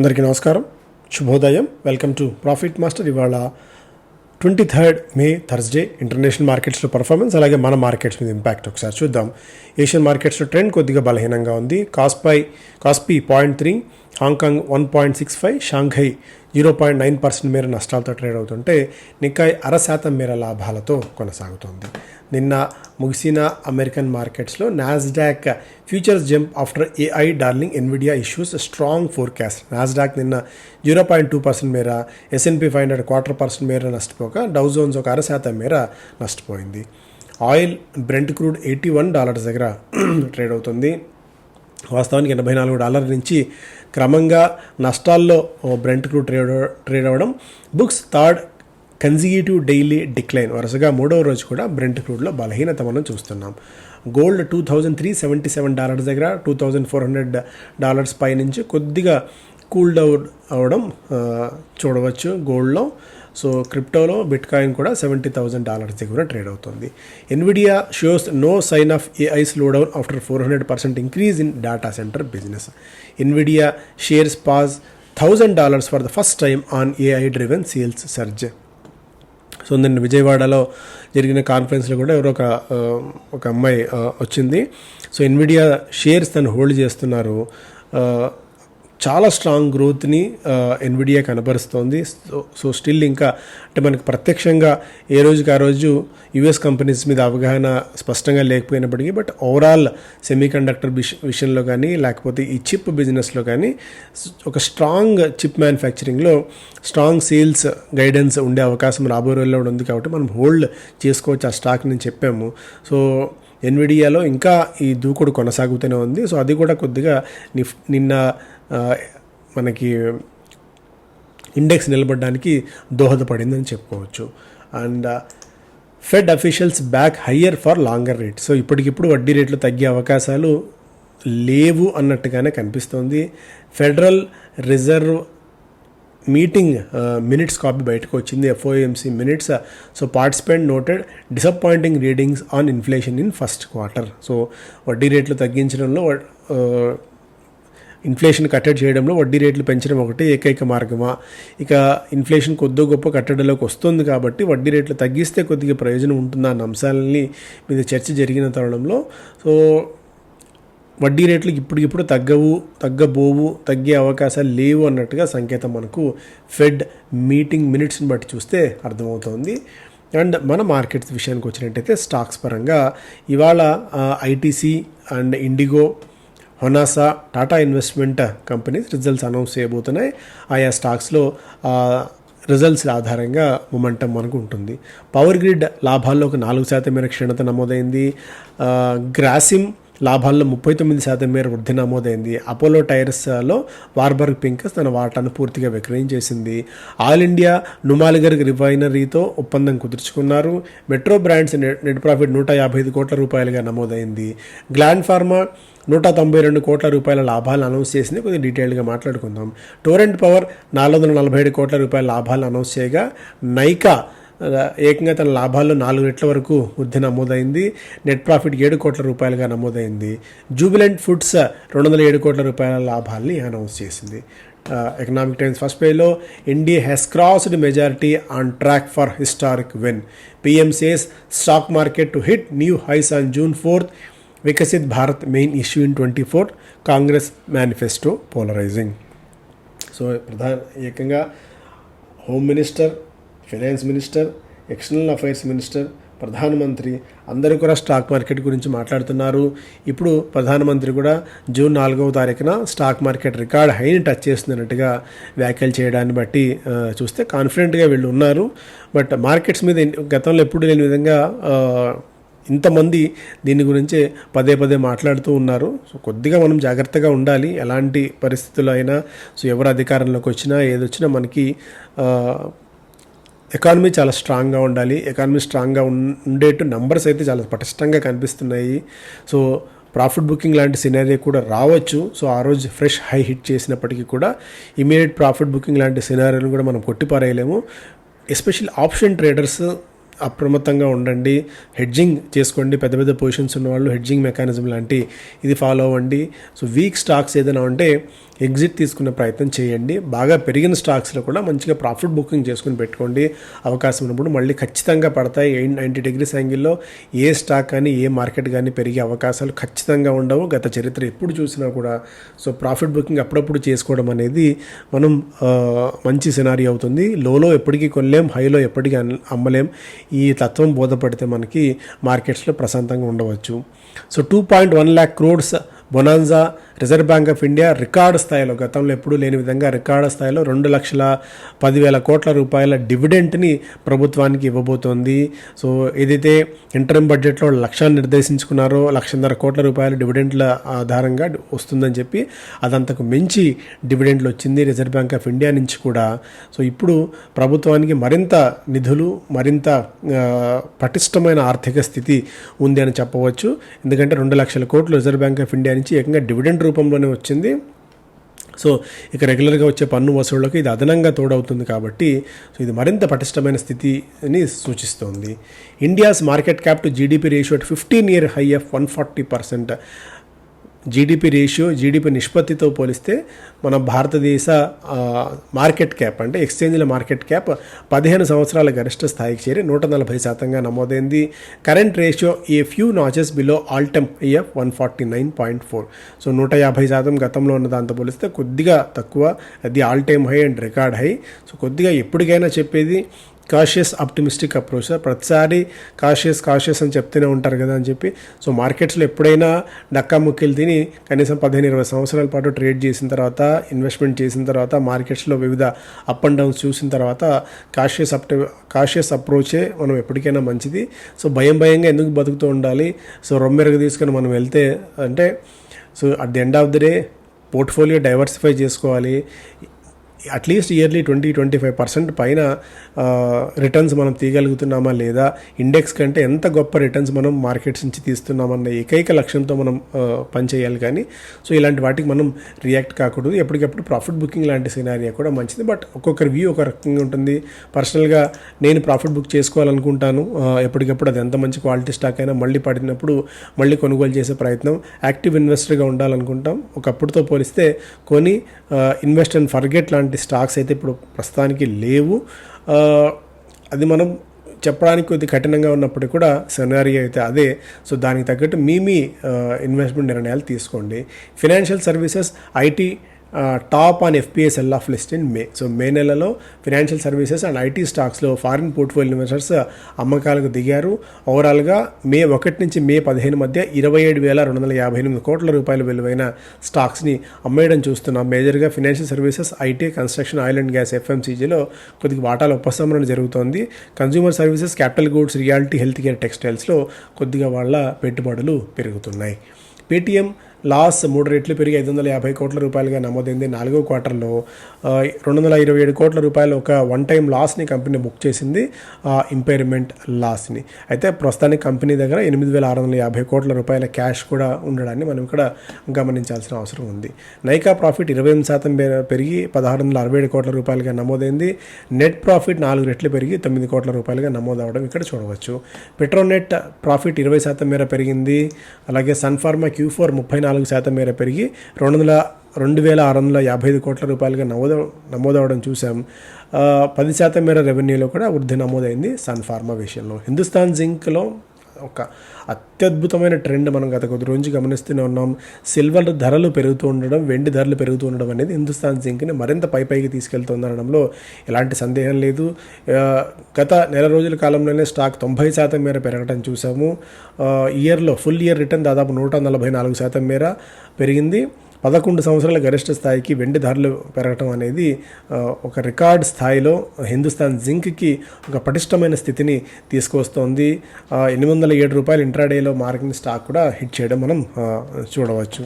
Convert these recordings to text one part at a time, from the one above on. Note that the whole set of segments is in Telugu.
అందరికీ నమస్కారం. శుభోదయం. వెల్కమ్ టు ప్రాఫిట్ మాస్టర్ ఇవాళ twenty third May Thursday international మార్కెట్స్లో పర్ఫార్మెన్స్ అలాగే మన మార్కెట్స్ మీద ఇంపాక్ట్ ఒకసారి చూద్దాం. ఏషియన్ మార్కెట్స్లో ట్రెండ్ కొద్దిగా బలహీనంగా ఉంది. KOSPI KOSPI point three Hong Kong one point six five Shanghai zero point nine percent మేర నష్టాలతో ట్రేడ్ అవుతుంటే నికాయ్ అర శాతం మేర లాభాలతో కొనసాగుతోంది. నిన్న ముగిసిన అమెరికన్ మార్కెట్స్లో Nasdaq futures jump after AI darling Nvidia issues strong forecast. Nasdaq నిన్న జీరో పాయింట్ టూ పర్సెంట్ మేర S and P five hundred quarter percent మేర నష్టపోక డౌ జోన్స్ ఒక అర శాతం మేర నష్టపోయింది. Oil Brent crude eighty one dollars దగ్గర ట్రేడ్ అవుతుంది. వాస్తవానికి ఎనభై నాలుగు డాలర్ నుంచి క్రమంగా నష్టాల్లో బ్రెంట్ క్రూ ట్రేడ్ ట్రేడ్ అవ్వడం. Books third consecutive daily decline. వరుసగా మూడవ రోజు కూడా బ్రెంట్ క్రూడ్లో బలహీనత మనం చూస్తున్నాం. Gold two thousand three seventy seven dollars దగ్గర two thousand four hundred dollars పై నుంచి కొద్దిగా కూల్ డౌన్ అవడం చూడవచ్చు గోల్డ్లో. సో క్రిప్టోలో బిట్ కాయిన్ కూడా సెవెంటీ థౌసండ్ డాలర్స్ దగ్గర ట్రేడ్ అవుతుంది. Nvidia shows no sign of AI slowdown after four hundred percent increase in data center business Nvidia shares pass thousand dollars for the first time on AI driven sales surge so నిన్న విజయవాడలో జరిగిన కాన్ఫరెన్స్లో కూడా ఎవరో ఒక ఒక అమ్మాయి వచ్చింది. సో ఎన్విడియా షేర్స్ తను హోల్డ్ చేస్తున్నారు. చాలా స్ట్రాంగ్ గ్రోత్ని ఎన్విడియా కనబరుస్తోంది సో సో స్టిల్ ఇంకా అంటే మనకు ప్రత్యక్షంగా ఏ రోజుకి ఆ రోజు యుఎస్ కంపెనీస్ మీద అవగాహన స్పష్టంగా లేకపోయినప్పటికీ బట్ ఓవరాల్ సెమీ కండక్టర్ విషయంలో కానీ లేకపోతే ఈ చిప్ బిజినెస్లో కానీ ఒక స్ట్రాంగ్ చిప్ మ్యానుఫ్యాక్చరింగ్లో స్ట్రాంగ్ సేల్స్ గైడెన్స్ ఉండే అవకాశం రాబోయే రోజుల్లో కూడా ఉంది కాబట్టి మనం హోల్డ్ చేసుకోవచ్చు ఆ స్టాక్ నేను చెప్పాము. సో ఎన్విడియాలో ఇంకా ఈ దూకుడు కొనసాగుతూనే ఉంది. సో అది కూడా కొద్దిగా నిఫ్ నిన్న మనకి ఇండెక్స్ నిలబడడానికి దోహదపడిందని చెప్పుకోవచ్చు. And Fed officials back higher for longer rate so ఇప్పటికిప్పుడు వడ్డీ రేట్లు తగ్గే అవకాశాలు లేవు అన్నట్టుగానే కనిపిస్తోంది. Federal reserve meeting minutes copy బయటకు వచ్చింది. FOMC minutes so participant noted disappointing readings on inflation in first quarter so వడ్డీ రేట్లు తగ్గించడంలో ఇన్ఫ్లేషన్ కట్టడి చేయడంలో వడ్డీ రేట్లు పెంచడం ఒకటి ఏకైక మార్గమా? ఇక ఇన్ఫ్లేషన్ కొద్దో గొప్ప కట్టడిలోకి వస్తుంది కాబట్టి వడ్డీ రేట్లు తగ్గిస్తే కొద్దిగా ప్రయోజనం ఉంటుందా అన్న అంశాలని మీద చర్చ జరిగిన తరుణంలో. సో వడ్డీ రేట్లు ఇప్పటికిప్పుడు తగ్గవు తగ్గబోవు తగ్గే అవకాశాలు లేవు అన్నట్టుగా సంకేతం మనకు ఫెడ్ మీటింగ్ మినిట్స్ని బట్టి చూస్తే అర్థమవుతోంది. అండ్ మన మార్కెట్స్ విషయానికి వచ్చినట్టయితే స్టాక్స్ పరంగా ఇవాళ ITC and IndiGo Honasa Tata investment companies results announce చేయబోతున్నాయి. ఆయా స్టాక్స్లో రిజల్ట్స్ ఆధారంగా మొమెంటం మనకు ఉంటుంది. పవర్ గ్రిడ్ లాభాల్లో ఒక నాలుగు శాతం మేర క్షీణత నమోదైంది. గ్రాసిమ్ లాభాల్లో ముప్పై తొమ్మిది శాతం మేర వృద్ధి నమోదైంది. అపోలో టైర్స్లో వార్బర్గ్ పింకస్ తన వాటాను పూర్తిగా విక్రయించేసింది ఆల్ ఇండియా నుమాలిగర్గ్ రిఫైనరీతో ఒప్పందం కుదుర్చుకున్నారు. మెట్రో బ్రాండ్స్ నెట్ ప్రాఫిట్ నూట యాభై ఐదు కోట్ల రూపాయలుగా నమోదైంది. గ్లాండ్ ఫార్మా నూట తొంభై రెండు కోట్ల రూపాయల లాభాలను అనౌన్స్ చేసింది. కొద్దిగా డీటెయిల్గా మాట్లాడుకుందాం. టోరెంట్ పవర్ నాలుగు వందల నలభై ఏడు కోట్ల రూపాయల లాభాలను అనౌన్స్ చేయగా నైకా ఏకంగా తన లాభాల్లో నాలుగు రెట్ల వరకు వృద్ధి నమోదైంది. నెట్ ప్రాఫిట్ ఏడు కోట్ల రూపాయలుగా నమోదైంది. జూబిలెంట్ ఫుడ్స్ రెండు వందల ఏడు కోట్ల రూపాయల లాభాల్ని అనౌన్స్ చేసింది. ఎకనామిక్ టైమ్స్ ఫస్ట్ పేజ్లో India has crossed majority on track for historic win PM says stock market to hit new highs on June fourth Viksit Bharat main issue in twenty four Congress manifesto polarising so ప్రధాన ఏకంగా home minister finance minister external affairs minister ప్రధానమంత్రి అందరూ కూడా స్టాక్ మార్కెట్ గురించి మాట్లాడుతున్నారు. ఇప్పుడు ప్రధానమంత్రి కూడా జూన్ నాలుగవ తారీఖున స్టాక్ మార్కెట్ రికార్డ్ హైని టచ్ చేస్తున్నట్టుగా వ్యాఖ్యలు చేయడాన్ని బట్టి చూస్తే కాన్ఫిడెంట్గా వీళ్ళు ఉన్నారు. బట్ మార్కెట్స్ మీద గతంలో ఎప్పుడు లేని విధంగా ఇంతమంది దీని గురించే పదే పదే మాట్లాడుతూ ఉన్నారు. సో కొద్దిగా మనం జాగ్రత్తగా ఉండాలి. ఎలాంటి పరిస్థితులు అయినా సో ఎవరు అధికారంలోకి వచ్చినా ఏదొచ్చినా మనకి ఎకానమీ చాలా స్ట్రాంగ్గా ఉండాలి. ఎకానమీ స్ట్రాంగ్గా ఉండేట్టు నంబర్స్ అయితే చాలా పటిష్టంగా కనిపిస్తున్నాయి. సో ప్రాఫిట్ బుకింగ్ లాంటి సినారీ కూడా రావచ్చు. సో ఆ రోజు ఫ్రెష్ హై హిట్ చేసినప్పటికీ కూడా ఇమీడియట్ ప్రాఫిట్ బుకింగ్ లాంటి సినారీలను కూడా మనం కొట్టిపారేయలేము. ఎస్పెషల్ ఆప్షన్ ట్రేడర్స్ అప్రమత్తంగా ఉండండి. హెడ్జింగ్ చేసుకోండి. పెద్ద పెద్ద పొజిషన్స్ ఉన్న వాళ్ళు హెడ్జింగ్ మెకానిజం లాంటి ఇది ఫాలో అవ్వండి. సో వీక్ స్టాక్స్ ఏదైనా ఉంటే ఎగ్జిట్ తీసుకునే ప్రయత్నం చేయండి. బాగా పెరిగిన స్టాక్స్లో కూడా మంచిగా ప్రాఫిట్ బుకింగ్ చేసుకుని పెట్టుకోండి. అవకాశం ఉన్నప్పుడు మళ్ళీ ఖచ్చితంగా పడతాయి. ఎయిట్ నైంటీ డిగ్రీస్ యాంగిల్లో ఏ స్టాక్ కానీ ఏ మార్కెట్ కానీ పెరిగే అవకాశాలు ఖచ్చితంగా ఉండవు. గత చరిత్ర ఎప్పుడు చూసినా కూడా. సో ప్రాఫిట్ బుకింగ్ అప్పుడప్పుడు చేసుకోవడం అనేది మనం మంచి సినారీ అవుతుంది. లోలో ఎప్పటికీ కొనలేం. హైలో ఎప్పటికీ అమ్మలేం. ఈ తత్వం బోధపడితే మనకి మార్కెట్స్లో ప్రశాంతంగా ఉండవచ్చు. So two point one lakh crores bonanza Reserve Bank of India record స్థాయిలో గతంలో ఎప్పుడూ లేని విధంగా రికార్డు స్థాయిలో రెండు లక్షల పదివేల కోట్ల రూపాయల డివిడెంట్ని ప్రభుత్వానికి ఇవ్వబోతోంది. సో ఏదైతే ఇంటర్మ్ బడ్జెట్లో లక్ష్యాన్ని నిర్దేశించుకున్నారో లక్షన్నర కోట్ల రూపాయల డివిడెంట్ల ఆధారంగా వస్తుందని చెప్పి అదంతకు మించి డివిడెంట్లు వచ్చింది రిజర్వ్ బ్యాంక్ ఆఫ్ ఇండియా నుంచి కూడా. సో ఇప్పుడు ప్రభుత్వానికి మరింత నిధులు మరింత పటిష్టమైన ఆర్థిక స్థితి ఉంది అని చెప్పవచ్చు. ఎందుకంటే రెండు లక్షల కోట్లు రిజర్వ్ బ్యాంక్ ఆఫ్ ఇండియా నుంచి ఏకంగా డివిడెండ్ రూపంలోనే వచ్చింది. సో ఇక రెగ్యులర్గా వచ్చే పన్ను వసూళ్ళకు ఇది అదనంగా తోడవుతుంది కాబట్టి సో ఇది మరింత పటిష్టమైన స్థితిని సూచిస్తోంది. India's market cap to GDP ratio at fifteen year high of one forty percent GDP ratio GDP నిష్పత్తితో పోలిస్తే మన భారతదేశ మార్కెట్ క్యాప్ అంటే ఎక్స్చేంజ్ల మార్కెట్ క్యాప్ పదిహేను సంవత్సరాల గరిష్ట స్థాయికి చేరి నూట నలభై శాతంగా నమోదైంది. Current ratio a few notches below all time high of one forty nine point four so నూట యాభై శాతం గతంలో ఉన్న దాంతో పోలిస్తే కొద్దిగా తక్కువ. అది all time high and record high so కొద్దిగా ఎప్పటికైనా చెప్పేది కాషియస్ ఆప్టిమిస్టిక్ అప్రోచ్ ప్రతిసారి కాషియస్ కాషియస్ అని చెప్తూనే ఉంటారు కదా అని చెప్పి. సో మార్కెట్స్లో ఎప్పుడైనా డక్కా ముక్కీలు తిని కనీసం పదిహేను ఇరవై సంవత్సరాల పాటు ట్రేడ్ చేసిన తర్వాత ఇన్వెస్ట్మెంట్ చేసిన తర్వాత మార్కెట్స్లో వివిధ అప్ అండ్ డౌన్స్ చూసిన తర్వాత కాషియస్ అప్టి కాషియస్ అప్రోచే మనం ఎప్పటికైనా మంచిది. సో భయం భయంగా ఎందుకు బతుకుతూ ఉండాలి? సో రొమ్మెరుగు తీసుకొని మనం వెళ్తే అంటే so at the end of the day portfolio diversify చేసుకోవాలి. At least yearly twenty twenty five percent పైన రిటర్న్స్ మనం తీయగలుగుతున్నామా లేదా? ఇండెక్స్ కంటే ఎంత గొప్ప రిటర్న్స్ మనం మార్కెట్స్ నుంచి తీస్తున్నామన్న ఏకైక లక్ష్యంతో మనం పనిచేయాలి కానీ సో ఇలాంటి వాటికి మనం రియాక్ట్ కాకూడదు. ఎప్పటికప్పుడు ప్రాఫిట్ బుకింగ్ లాంటి సినారియా కూడా మంచిది. బట్ ఒక్కొక్కరి వ్యూ ఒక రకంగా ఉంటుంది. పర్సనల్గా నేను ప్రాఫిట్ బుక్ చేసుకోవాలనుకుంటాను. ఎప్పటికప్పుడు అది ఎంత మంచి క్వాలిటీ స్టాక్ అయినా మళ్ళీ పడినప్పుడు మళ్ళీ కొనుగోలు చేసే ప్రయత్నం. యాక్టివ్ ఇన్వెస్టర్గా ఉండాలనుకుంటాం. ఒకప్పుడుతో పోలిస్తే కొని ఇన్వెస్ట్ అండ్ ఫర్గెట్ లాంటి స్టాక్స్ అయితే ఇప్పుడు ప్రస్తుతానికి లేవు. అది మనం చెప్పడానికి కొద్ది కఠినంగా ఉన్నప్పటికీ కూడా సెనారీ అయితే అదే. సో దానికి తగ్గట్టు మీ మీ ఇన్వెస్ట్మెంట్ నిర్ణయాలు తీసుకోండి. Financial services IT top on FPIs sell off list in May. So May నెలలో ఫినాన్షియల్ సర్వీసెస్ అండ్ ఐటీ స్టాక్స్లో ఫారిన్ పోర్ట్ఫోలియో ఇన్వెస్టర్స్ అమ్మకాలకు దిగారు. ఓవరాల్గా మే ఒకటి నుంచి మే పదిహేను మధ్య ఇరవై ఏడు వేల రెండు వందల యాభై ఎనిమిది కోట్ల రూపాయల విలువైన స్టాక్స్ని అమ్మేయడం చూస్తున్నాం. మేజర్గా financial services IT construction oil and gas ఎఫ్ఎంసీజీలో కొద్దిగా వాటాల ఉపశమనం జరుగుతోంది. Consumer services capital goods realty health care టెక్స్టైల్స్లో కొద్దిగా వాళ్ళ పెట్టుబడులు పెరుగుతున్నాయి. పేటీఎం లాస్ మూడు రెట్లు పెరిగి ఐదు వందల యాభై కోట్ల రూపాయలుగా నమోదైంది. నాలుగో క్వార్టర్లో రెండు వందల ఇరవై ఏడు కోట్ల రూపాయలు ఒక వన్ టైం లాస్ని కంపెనీ బుక్ చేసింది ఆ ఇంపైర్మెంట్ లాస్ని అయితే ప్రస్తుతానికి కంపెనీ దగ్గర ఎనిమిది వేల ఆరు వందల యాభై కోట్ల రూపాయల క్యాష్ కూడా ఉండడాన్ని మనం ఇక్కడ గమనించాల్సిన అవసరం ఉంది. నైకా ప్రాఫిట్ ఇరవై ఎనిమిది శాతం పెరిగి పదహారు వందల అరవై ఏడు కోట్ల రూపాయలుగా నమోదైంది. నెట్ ప్రాఫిట్ నాలుగు రెట్లు పెరిగి తొమ్మిది కోట్ల రూపాయలుగా నమోదవడం ఇక్కడ చూడవచ్చు. పెట్రోనెట్ ప్రాఫిట్ ఇరవై శాతం మేర పెరిగింది. అలాగే సన్ఫార్మా క్యూ ఫోర్ ముప్పై నాలుగు నాలుగు శాతం మేర పెరిగి రెండు వందల రెండు వేల ఆరు వందల యాభై ఐదు కోట్ల రూపాయలుగా నమోద నమోదవడం చూసాం పది శాతం మేర రెవెన్యూలో కూడా వృద్ధి నమోదైంది సన్ఫార్మా విషయంలో. హిందుస్థాన్ జింక్లో ఒక అత్యద్భుతమైన ట్రెండ్ మనం గత కొద్ది రోజు గమనిస్తూనే ఉన్నాం. సిల్వర్ ధరలు పెరుగుతూ ఉండడం వెండి ధరలు పెరుగుతూ ఉండడం అనేది హిందుస్థాన్ జింక్ని మరింత పై పైకి తీసుకెళ్తుందనడంలో ఎలాంటి సందేహం లేదు. గత నెల రోజుల కాలంలోనే స్టాక్ తొంభై శాతం మేర పెరగడం చూసాము. ఇయర్లో ఫుల్ ఇయర్ రిటర్న్ దాదాపు నూట నలభై నాలుగు శాతం మేర పెరిగింది. పదకొండు సంవత్సరాల గరిష్ట స్థాయికి వెండి ధరలు పెరగటం అనేది ఒక రికార్డ్ స్థాయిలో హిందుస్థాన్ జింక్కి ఒక పటిష్టమైన స్థితిని తీసుకొస్తోంది ఎనిమిది వందల ఏడు రూపాయలు ఇంట్రాడేలో మార్కింగ్ స్టాక్ కూడా హిట్ చేయడం మనం చూడవచ్చు.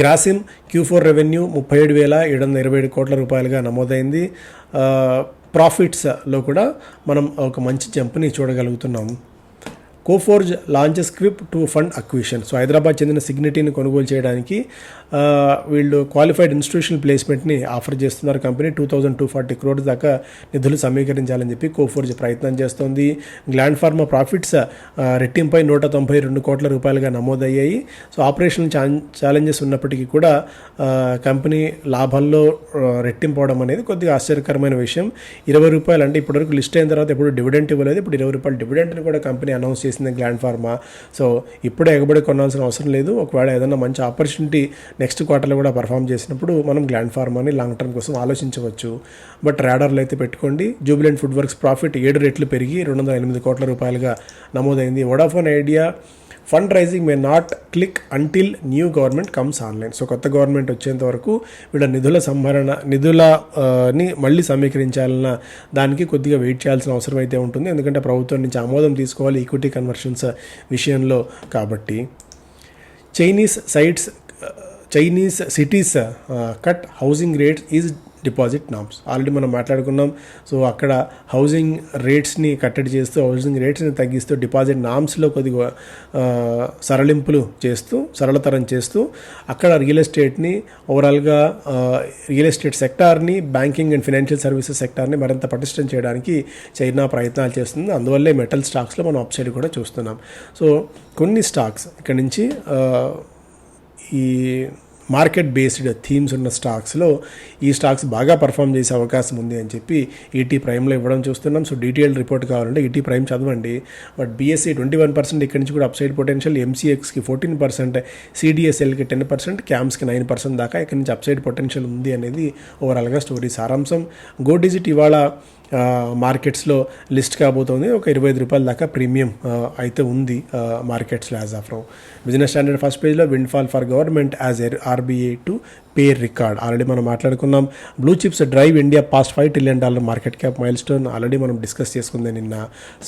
గ్రాసిమ్ క్యూ ఫోర్ రెవెన్యూ ముప్పై ఏడు వేల ఏడు వందల ఇరవై ఏడు కోట్ల రూపాయలుగా నమోదైంది. ప్రాఫిట్స్లో కూడా మనం ఒక మంచి జంప్ని చూడగలుగుతున్నాం. Coforge launches QIP to fund acquisition. So Hyderabad చెందిన సిగ్నిటీని కొనుగోలు చేయడానికి వీళ్ళు క్వాలిఫైడ్ ఇన్స్టిట్యూషనల్ ప్లేస్మెంట్ని ఆఫర్ చేస్తున్నారు company. Two thousand two forty crores దాకా నిధులు సమీకరించాలని చెప్పి కోఫోర్జ్ ప్రయత్నం చేస్తోంది. గ్లాండ్ ఫార్మా ప్రాఫిట్స్ రెట్టింపై నూట తొంభై రెండు కోట్ల రూపాయలుగా నమోదయ్యాయి. సో ఆపరేషనల్ ఛాలెంజెస్ ఉన్నప్పటికీ కూడా కంపెనీ లాభాల్లో ఆ, రెట్టింపు అనేది కొద్దిగా ఆశ్చర్యకరమైన విషయం. ఇరవై రూపాయలు అంటే ఇప్పటివరకు లిస్ట్ అయిన తర్వాత ఇప్పుడు డివిడెంట్ ఇవ్వలేదు. ఇప్పుడు ఇరవై రూపాయలు డివిడెంట్ని కూడా కంపెనీ అనౌన్స్ చేసింది గ్లాండ్ ఫార్మా. సో ఇప్పుడే ఎగబడి కొనాల్సిన అవసరం లేదు. ఒకవేళ ఏదైనా మంచి ఆపర్చునిటీ నెక్స్ట్ క్వార్టర్లో కూడా పర్ఫామ్ చేసినప్పుడు మనం గ్లాండ్ ఫార్మాని లాంగ్ టర్మ్ కోసం ఆలోచించవచ్చు. బట్ రాడర్లు అయితే పెట్టుకోండి. జూబిలెంట్ ఫుడ్ వర్క్స్ ప్రాఫిట్ ఏడు రెట్లు పెరిగి రెండు వందల ఎనిమిది కోట్ల రూపాయలుగా నమోదైంది. Vodafone Idea fund raising may not click until new government comes online so కొత్త గవర్నమెంట్ వచ్చేంత వరకు వీళ్ళ నిధుల సంభరణ నిధులని మళ్ళీ సమీకరించాలన్న దానికి కొద్దిగా వెయిట్ చేయాల్సిన అవసరం అయితే ఉంటుంది. ఎందుకంటే ప్రభుత్వం నుంచి ఆమోదం తీసుకోవాలి ఈక్విటీ కన్వర్షన్స్ విషయంలో కాబట్టి. Chinese sites Chinese cities cut housing rates ease deposit norms. Already మనం మాట్లాడుకున్నాం. సో అక్కడ హౌసింగ్ రేట్స్ని కట్టడి చేస్తూ హౌసింగ్ రేట్స్ని తగ్గిస్తూ డిపాజిట్ నామ్స్లో కొద్దిగా సరళింపులు చేస్తూ సరళతరం చేస్తూ అక్కడ రియల్ ఎస్టేట్ని ఓవరాల్గా రియల్ ఎస్టేట్ సెక్టార్ని బ్యాంకింగ్ అండ్ ఫినాన్షియల్ సర్వీసెస్ సెక్టార్ని మరింత పటిష్టం చేయడానికి చైనా ప్రయత్నాలు చేస్తుంది. అందువల్లే మెటల్ స్టాక్స్లో మనం అప్సైడ్ కూడా చూస్తున్నాం. సో కొన్ని స్టాక్స్ ఇక్కడ నుంచి ఈ మార్కెట్ బేస్డ్ థీమ్స్ ఉన్న స్టాక్స్లో ఈ స్టాక్స్ బాగా పర్ఫామ్ చేసే అవకాశం ఉంది అని చెప్పి ఈటీ ప్రైమ్లో ఇవ్వడం చూస్తున్నాం. సో డీటెయిల్డ్ రిపోర్ట్ కావాలంటే ఈటీ ప్రైమ్ చదవండి. But BSE twenty one percent ఇక్కడి నుంచి కూడా అప్సైడ్ పొటెన్షియల్ ఎంసీఎక్స్కి ఫోర్టీన్ పర్సెంట్ సిడిఎస్ఎల్కి టెన్ పర్సెంట్ క్యామ్స్కి నైన్ పర్సెంట్ దాకా ఇక్కడి నుంచి అప్సైడ్ పొటెన్షియల్ ఉంది అనేది ఓవరాల్గా స్టోరీ సారాంశం. గో డిజిట్ ఇవాళ మార్కెట్స్లో లిస్ట్ కాబోతోంది. ఒక ఇరవై ఐదు రూపాయల దాకా ప్రీమియం అయితే ఉంది మార్కెట్స్లో as of now. Business Standard first పేజ్లో windfall for government as uh RBI to pay record. Already మనం మాట్లాడుకున్నాం. Blue chips drive India past five trillion dollar market cap milestone already మనం డిస్కస్ చేసుకుంది నిన్న.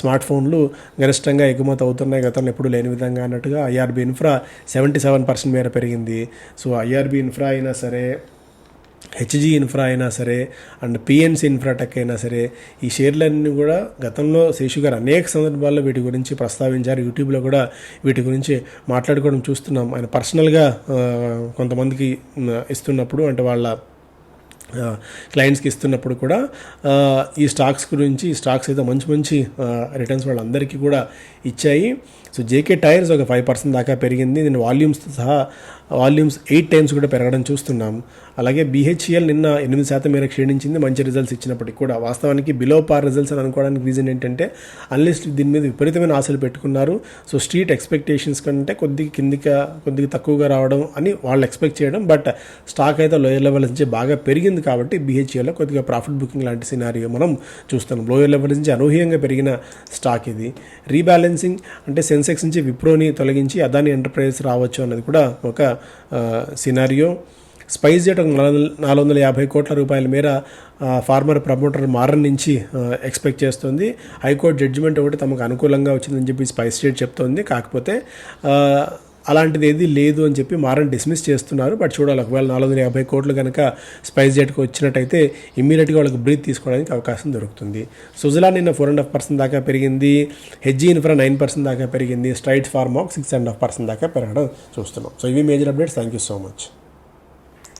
స్మార్ట్ ఫోన్లు గరిష్టంగా ఎగుమతి అవుతున్నాయి. గతంలో ఎప్పుడు లేని విధంగా అన్నట్టుగా IRB Infra seventy seven percent మేర పెరిగింది. సో ఐఆర్బీ ఇన్ఫ్రా అయినా సరే హెచ్జీ ఇన్ఫ్రా అయినా సరే అండ్ పిఎన్సి ఇన్ఫ్రాటెక్ అయినా సరే ఈ షేర్లన్నీ కూడా గతంలో శేషు గారు అనేక సందర్భాల్లో వీటి గురించి ప్రస్తావించారు. యూట్యూబ్లో కూడా వీటి గురించి మాట్లాడుకోవడం చూస్తున్నాం. ఆయన పర్సనల్గా కొంతమందికి ఇస్తున్నప్పుడు అంటే వాళ్ళ క్లయింట్స్కి ఇస్తున్నప్పుడు కూడా ఈ స్టాక్స్ గురించి ఈ స్టాక్స్ అయితే మంచి మంచి రిటర్న్స్ వాళ్ళందరికీ కూడా ఇచ్చాయి. సో జేకే టైర్స్ ఒక ఫైవ్ పర్సెంట్ దాకా పెరిగింది. నేను వాల్యూమ్స్ సహా వాల్యూమ్స్ ఎయిట్ టైమ్స్ కూడా పెరగడం చూస్తున్నాం. అలాగే బీహెచ్ఎల్ నిన్న ఎనిమిది శాతం మేర క్షీణించింది. మంచి రిజల్ట్స్ ఇచ్చినప్పటికీ కూడా వాస్తవానికి బిలో పార్ రిజల్ట్స్ అని అనుకోవడానికి రీజన్ ఏంటంటే అన్లిస్ట్ దీని మీద విపరీతమైన ఆశలు పెట్టుకున్నారు. సో స్ట్రీట్ ఎక్స్పెక్టేషన్స్ కంటే కొద్దిగా కిందిగా కొద్దిగా తక్కువగా రావడం అని వాళ్ళు ఎక్స్పెక్ట్ చేయడం. బట్ స్టాక్ అయితే లోయర్ లెవెల్ నుంచి బాగా పెరిగింది కాబట్టి బీహెచ్ఎల్లో కొద్దిగా ప్రాఫిట్ బుకింగ్ లాంటి సినారియో మనం చూస్తున్నాం. లోయర్ లెవెల్ నుంచి అనూహ్యంగా పెరిగిన స్టాక్ ఇది. రీబ్యాలెన్సింగ్ అంటే సెన్స్ సెన్సెక్స్ నుంచి విప్రోని తొలగించి అదాని ఎంటర్ప్రైజెస్ రావచ్చు అన్నది కూడా ఒక సినారియో. స్పైస్ జెట్ ఒక నాలుగు నాలుగు వందల యాభై కోట్ల రూపాయల మేర ఫార్మర్ ప్రమోటర్ మారన్ నుంచి ఎక్స్పెక్ట్ చేస్తుంది. హైకోర్టు జడ్జిమెంట్ ఒకటి తమకు అనుకూలంగా వచ్చిందని చెప్పి స్పైస్ జెట్ చెప్తోంది. కాకపోతే అలాంటిది ఏది లేదు అని చెప్పి మారన్ డిస్మిస్ చేస్తున్నారు. బట్ చూడాలి ఒకవేళ నాలుగు వందల యాభై కోట్లు కనుక స్పైస్ జెట్కి వచ్చినట్టయితే ఇమ్మీడియట్గా వాళ్ళకి బ్రీత్ తీసుకోవడానికి అవకాశం దొరుకుతుంది. సుజలా నిన్న ఫోర్ అండ్ హాఫ్ పర్సెంట్ దాకా పెరిగింది. హెచ్జీ ఇన్ఫ్రా నైన్ పర్సెంట్ దాకా పెరిగింది. Straight ఫార్మాక్ six and half percent దాకా పెరగడం చూస్తున్నాం. సో ఇవి major updates thank you so much